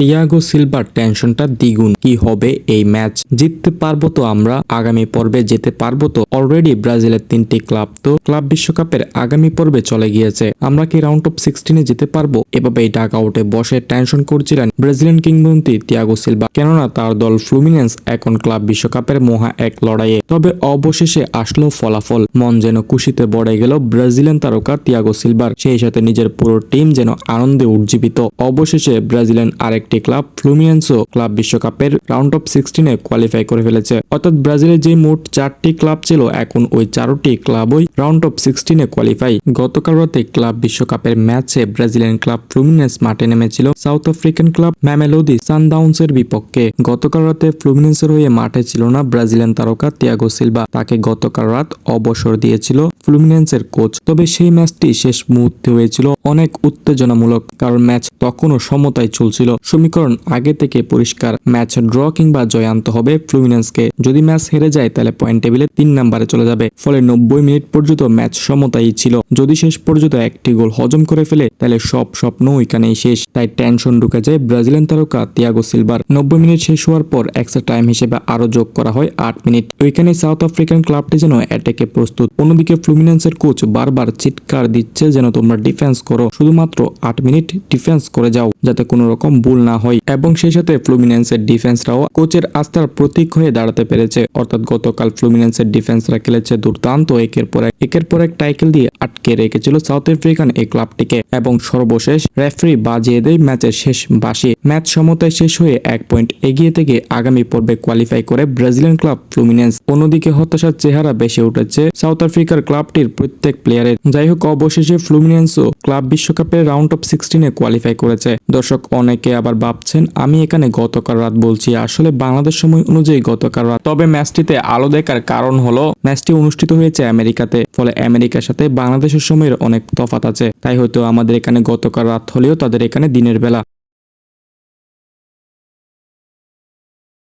Thiago silver টেনশনটা দ্বিগুণ। কি হবে এই ম্যাচ? জিততে পারব তো আমরা? আগামী পর্বে যেতে পারব তো? অলরেডি ব্রাজিলের তিনটি ক্লাব তো? ক্লাব বিশ্বকাপের আগামী পর্বে চলে গিয়েছে। আমরা কি রাউন্ড অফ সিক্সটিনে যেতে পারব? এভাবেই ডাক আউটে বসে টেনশন করছিলেন ব্রাজিলিয়ান কিংবদন্তি তিয়াগো সিলভা। কেননা তার দল ফ্লুমিনেন্স এখন ক্লাব বিশ্বকাপের মহা এক লড়াইয়ে। তবে অবশেষে আসলো ফলাফল। মন যেন খুশিতে বড়ে গেল ব্রাজিলিয়ান তারকা তিয়াগো সিলভার। সেই সাথে নিজের পুরো টিম যেন আনন্দে উজ্জীবিত। অবশেষে ব্রাজিলিয়ান আরেকটি ক্লাব ফ্লুমিনেন্সও ক্লাব বিশ্বকাপের রাউন্ড অফ সিক্সটিনে কোয়ালিফাই করে ফেলেছে। অর্থাৎ ব্রাজিলের যে মোট চারটি ক্লাব ছিল, এখন ওই চারটি ক্লাবই রাউন্ড অফ সিক্সটিনে কোয়ালিফাই গতকাল রাতে ক্লাব বিশ্বকাপের ম্যাচে ব্রাজিলিয়ান ক্লাব ফ্লুমিনেন্স মাঠে নেমেছিল সাউথ আফ্রিকান ক্লাব ম্যামেলোদি সানডাউন্সের বিপক্ষে। গতকাল রাতে ফ্লুমিনেন্সের হয়ে মাঠে ছিল না ব্রাজিলিয়ান তারকা তিয়াগো সিলভা। তাকে গতকাল রাত অবসর দিয়েছিল ফ্লুমিনেন্সের কোচ তবে সেই ম্যাচটি শেষ মুহূর্তে হয়েছিল অনেক উত্তেজনামূলক, কারণ ম্যাচ তখনও সমতায় চলছিল। সমীকরণ আগে থেকে পরিষ্কার। ম্যাচ ড্র কিংবা জয় আনতে হবে ফ্লুমিনেন্সকে যদি ম্যাচ হেরে যায়, তাহলে পয়েন্ট টেবিলে তিন নম্বরে চলে যাবে। ফলে নব্বই মিনিট পর্যন্ত ম্যাচ সমতাই ছিল। যদি শেষ পর্যন্ত একটি গোল হজম করে ফেলে, তাহলে সব স্বপ্ন ওইখানেই শেষ। তাই টেনশন ঢুকে যায় ব্রাজিলিয়ান তারকা তিয়াগো সিলভার নব্বই মিনিট শেষ হওয়ার পর এক্সট্রা টাইম হিসেবে আরও যোগ করা হয় আট মিনিট। ওইখানে সাউথ আফ্রিকান ক্লাবটি যেন অ্যাটাকে প্রস্তুত। অন্যদিকে ফ্লুমিনেন্সের কোচ বারবার চিৎকার দিচ্ছে যেন তোমরা ডিফেন্স করো। শুধুমাত্র আট মিনিট ডিফেন্স করে যাও, যাতে কোনো রকম ভুল না হয়। এবং সেই সাথে ফ্লুমিনেন্সের ডিফেন্সরাও কোচের আস্থার প্রতীক হয়ে দাঁড়াতে পেরেছে। অর্থাৎ গতকাল ফ্লুমিনেন্সের ডিফেন্সরা খেলেছে দুর্দান্ত একের পর এক। একের পর এক টাইকেল দিয়ে আটকে রেখেছিল সাউথ আফ্রিকান এই ক্লাবটিকে এবং সর্বশেষ রেফারি বাজিয়ে দেয় ম্যাচের শেষ বাসি ম্যাচ সমতায় শেষ হয়ে এক পয়েন্ট এগিয়ে থেকে আগামী পর্বে কোয়ালিফাই করে ব্রাজিলিয়ান ক্লাব ফ্লুমিনেন্স অন্যদিকে হতাশার চেহারা বেশি উঠেছে সাউথ আফ্রিকার ক্লাবটির প্রত্যেক প্লেয়ারের। যাই হোক অবশেষে ফ্লুমিনেন্সও ক্লাব বিশ্বকাপের রাউন্ড অফ সিক্সটিনে কোয়ালিফাই করেছে। দর্শক, অনেকে আবার ভাবছেন, আমি এখানে গতকাল রাত বলছি, আসলে বাংলাদেশ সময় অনুযায়ী গতকাল রাত। তবে ম্যাচটিতে আলো দেখার কারণ হলো, ম্যাচটি অনুষ্ঠিত হয়েছে আমেরিকাতে, ফলে আমেরিকার সাথে বাংলাদেশের সময়ের অনেক তফাত আছে। তাই হয়তো আমাদের এখানে গতকাল রাত হলেও তাদের এখানে দিনের বেলা।